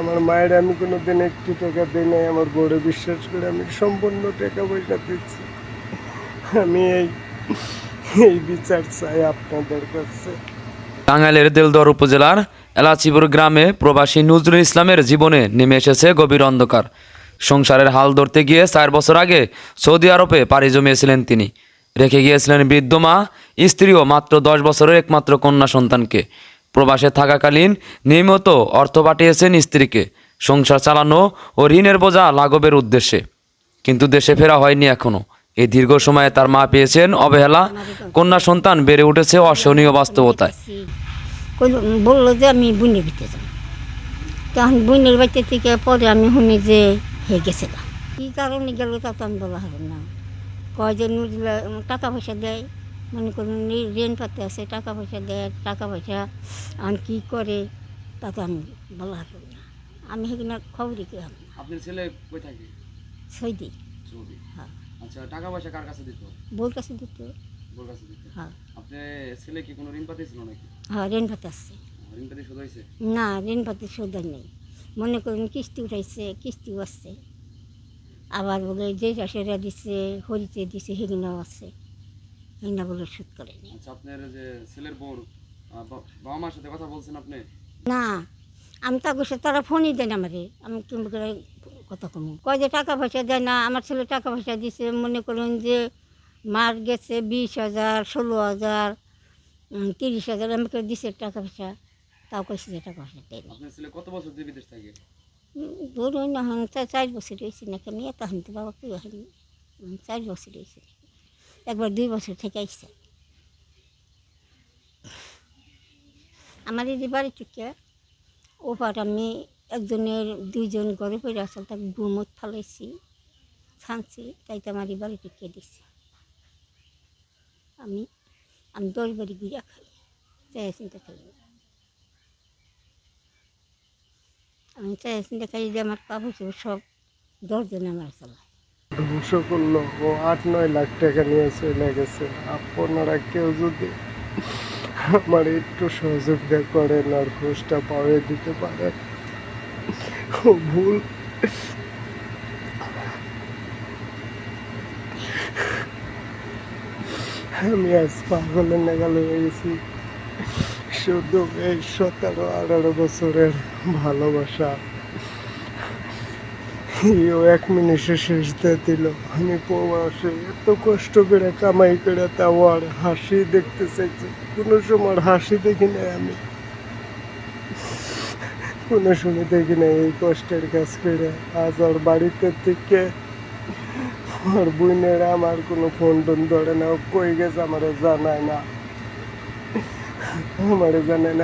আমার মায়ের আমি কোনো দিন একটি টাকা দিই নাই, আমার বড় বিশ্বাস করে আমি সম্পূর্ণ টাকা পয়সা দিচ্ছি। আমি এই এই বিচার চাই আপনাদের কাছে। টাঙ্গাইলের দেলদর উপজেলার এলাচিপুর গ্রামে প্রবাসী নজরুল ইসলামের জীবনে নেমে এসেছে গভীর অন্ধকার। সংসারের হাল ধরতে গিয়ে চার বছর আগে সৌদি আরবে পাড়ি জমিয়েছিলেন তিনি। রেখে গিয়েছিলেন বৃদ্ধ মা, স্ত্রী ও মাত্র দশ বছরের একমাত্র কন্যা সন্তানকে। প্রবাসে থাকাকালীন নিয়মিত অর্থ পাঠিয়েছেন স্ত্রীকে, সংসার চালানো ও ঋণের বোঝা লাঘবের উদ্দেশ্যে। কিন্তু দেশে ফেরা হয়নি এখনও এই দীর্ঘ সময়ে তার মা পেয়েছেন অবহেলা, কন্যা সন্তান বেড়ে উঠেছে অসহনীয় বাস্তবতায়। বলল যে আমি বুনের ভিতরে যাব। তখন বুনের বাড়িতে থেকে পরে আমি শুনি যে হে গেছে কী কারণে গেল তা তো আমি বলা হবে না। কয় যে টাকা পয়সা দেয়? মনে করুন ঋণ পাতে আছে টাকা পয়সা দেয় টাকা পয়সা আর কী করে তা তো আমি বলা করি না। আমি সেখানে খবরই কি হবে আপনার ছেলে কই থাকে? সৌদি। হ্যাঁ। আচ্ছা টাকা পয়সা কার কাছে দিত? বউর কাছে দিত। ওর কাছে দিত? হ্যাঁ। আপনি ছেলে কি কোনো ঋণ পাতিয়েছিল নাকি? হ্যাঁ ঋণ পাতে আসছে ঋণ পাতি শোধ হয়েছে? না ঋণ পাতি সুদার নেই। মনে করুন কিস্তি উঠাইছে কিস্তিও আসছে আবার বলে যে সেটা দিচ্ছে হরিতে দিছে সেগুলো আছে। সেগুলো বলে সুদ করেনি আচ্ছা আপনার যে ছেলের বউর বাবা মার সাথে কথা বলছেন আপনি? না আমি তা বসে তারা ফোনই দেয় না আমারে। আমি কিনবো করে কথা কম? কয় যে টাকা পয়সা দেয় না আমার ছেলে টাকা পয়সা দিছে মনে করুন যে মার গেছে বিশ হাজার ষোলো হাজার তিরিশ হাজার আমাকে দিছে টাকা পয়সা? তাও কইছে যে টাকা পয়সা দেয় না ছেলে কত বছর দিয়ে বিদেশ থাকে? ধরুন না চার বছর হয়েছে নাকি আমি এত হানতে বাবা কেউ হয়নি চার বছর হয়েছে। একবার দুই বছর থেকে আসছে আমার এই বাড়ি চুকে ওপার আমি একজনের দুইজন ঘরে পড়ে আসল তাকে গুমত ফালাইছি, ছানছি, তাই তো আমার এই বাড়ি চুকে দিছি। আমি আমি দশ বাড়ি ঘুরে খাই তাই চিন্তা খাই আমি চাই চিন্তা খাই যে আমার পাবো সব দশজন আমার চালায় ধ্বংস করল। ও আট, নয় লাখ টাকা নিয়ে চলে গেছে। আপনারা কেউ যদি আমার একটু সহযোগিতা করেন আর ঘুষটা পাওয়ে দিতে পারেন। ও ভুল। আমি আজ পাগলের নাগাল হয়ে গেছি। শুধু এই সতেরো, আঠারো বছরের ভালোবাসা। ইও এক মিনিটে শেষ দিল আমি এত কষ্ট করে কামাই করে তাও আর হাসি দেখতে চাইছি কোনো সময় হাসি দেখি নাই আমি। কোনো সময় দেখি নাই এই কষ্টের কাজ করে। আজ আর বাড়িতে থেকে আর বোনেরা আমার কোনো ফোন টোন ধরে না, কই গেছে আমার জানায় না। আমার জানায় না।